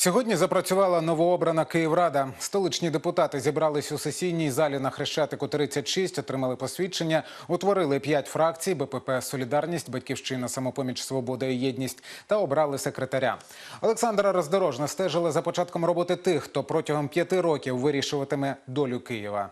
Сьогодні запрацювала новообрана Київрада. Столичні депутати зібрались у сесійній залі на Хрещатику 36, отримали посвідчення, утворили п'ять фракцій БПП Солідарність, Батьківщина, Самопоміч, Свобода і Єдність та обрали секретаря. Олександра Роздорожна стежила за початком роботи тих, хто протягом п'яти років вирішуватиме долю Києва.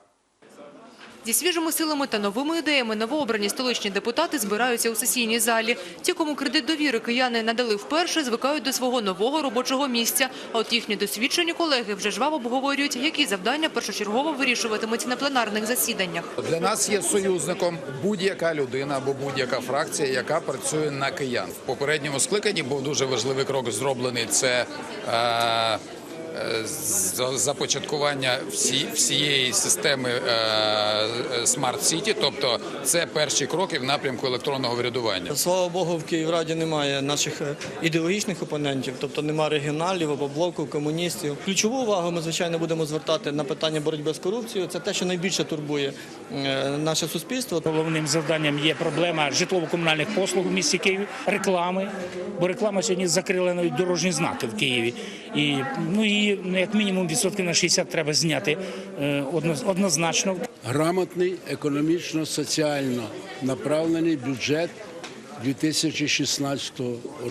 Зі свіжими силами та новими ідеями новообрані столичні депутати збираються у сесійній залі. Ті, кому кредит довіри кияни надали вперше, звикають до свого нового робочого місця. А от їхні досвідчені колеги вже жваво обговорюють, які завдання першочергово вирішуватимуть на пленарних засіданнях. Для нас є союзником будь-яка людина або будь-яка фракція, яка працює на киян. В попередньому скликанні був дуже важливий крок зроблений. Це е, започаткування всі, всієї системи Смарт Сіті, тобто це перші кроки в напрямку електронного врядування. Слава Богу, в Київраді немає наших е, ідеологічних опонентів, тобто немає регіоналів або блоку, комуністів. Ключову увагу ми, звичайно, будемо звертати на питання боротьби з корупцією. Це те, що найбільше турбує е, наше суспільство. Головним завданням є проблема житлово-комунальних послуг в місті Києві, реклами, бо реклама сьогодні закрила навіть дорожні знаки в Києві. І ну і ну, як мінімум відсотки на 60 треба зняти е, однозначно. грамотний економічно-соціально направлений бюджет 2016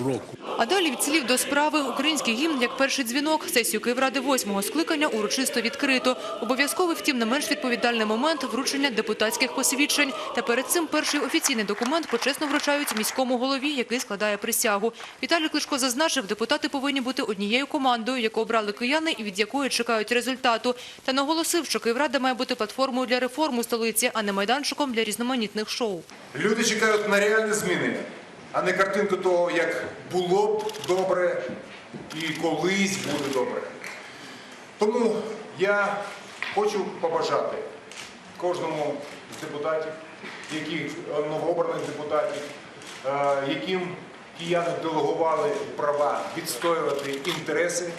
року. А далі від слів до справи український гімн як перший дзвінок. Сесію Київради восьмого скликання урочисто відкрито. Обов'язковий, втім, не менш відповідальний момент вручення депутатських посвідчень. Та перед цим перший офіційний документ почесно вручають міському голові, який складає присягу. Віталій Кличко зазначив, депутати повинні бути однією командою, яку обрали кияни і від якої чекають результату. Та наголосив, що Київрада має бути платформою для реформ у столиці, а не майданчиком для різноманітних шоу. Люди чекають на реальні зміни, а не картинку того, як було б добре і колись буде добре. Тому я хочу побажати кожному з депутатів, яких е, новообраних депутатів, е, яким кияни делегували права відстоювати інтереси,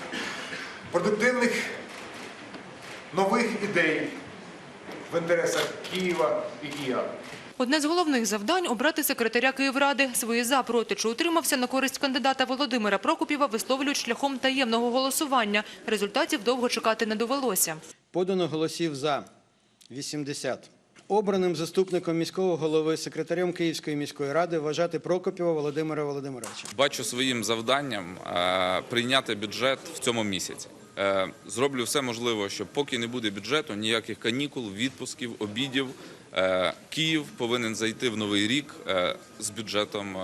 продуктивних нових ідей в інтересах Києва і киян. Одне з головних завдань – обрати секретаря Київради. Свої «за», «проти» чи утримався на користь кандидата Володимира Прокопєва висловлюють шляхом таємного голосування. Результатів довго чекати не довелося. Подано голосів за 80. Обраним заступником міського голови, секретарем Київської міської ради вважати Прокопєва Володимира Володимировича. бачу своїм завданням е, прийняти бюджет в цьому місяці. Е, Зроблю все можливе, щоб поки не буде бюджету, ніяких канікул, відпусків, обідів. Е, Київ повинен зайти в новий рік е, з бюджетом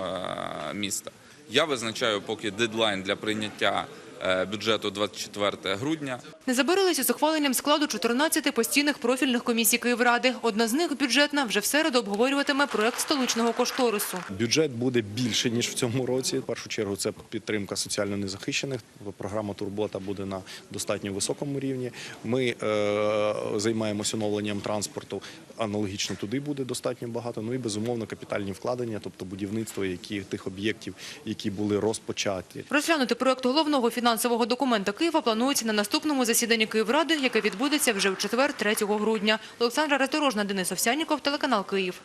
міста. Я визначаю поки дедлайн для прийняття бюджету 24 грудня. Не забарилися з ухваленням складу 14 постійних профільних комісій Київради. Одна з них, бюджетна, вже в середу обговорюватиме проект столичного кошторису. Бюджет буде більше ніж в цьому році. В першу чергу це підтримка соціально незахищених. Програма Турбота буде на достатньо високому рівні. Ми е, займаємося оновленням транспорту. Аналогічно туди буде достатньо багато. Ну і безумовно капітальні вкладення, тобто будівництво які тих об'єктів, які були розпочаті. Розглянути проект головного фінансового документа Києва планується на наступному засіданні Київради, яке відбудеться вже в четвер, 3 грудня. Олександра Раторожна, Денис Овсяніков, телеканал Київ.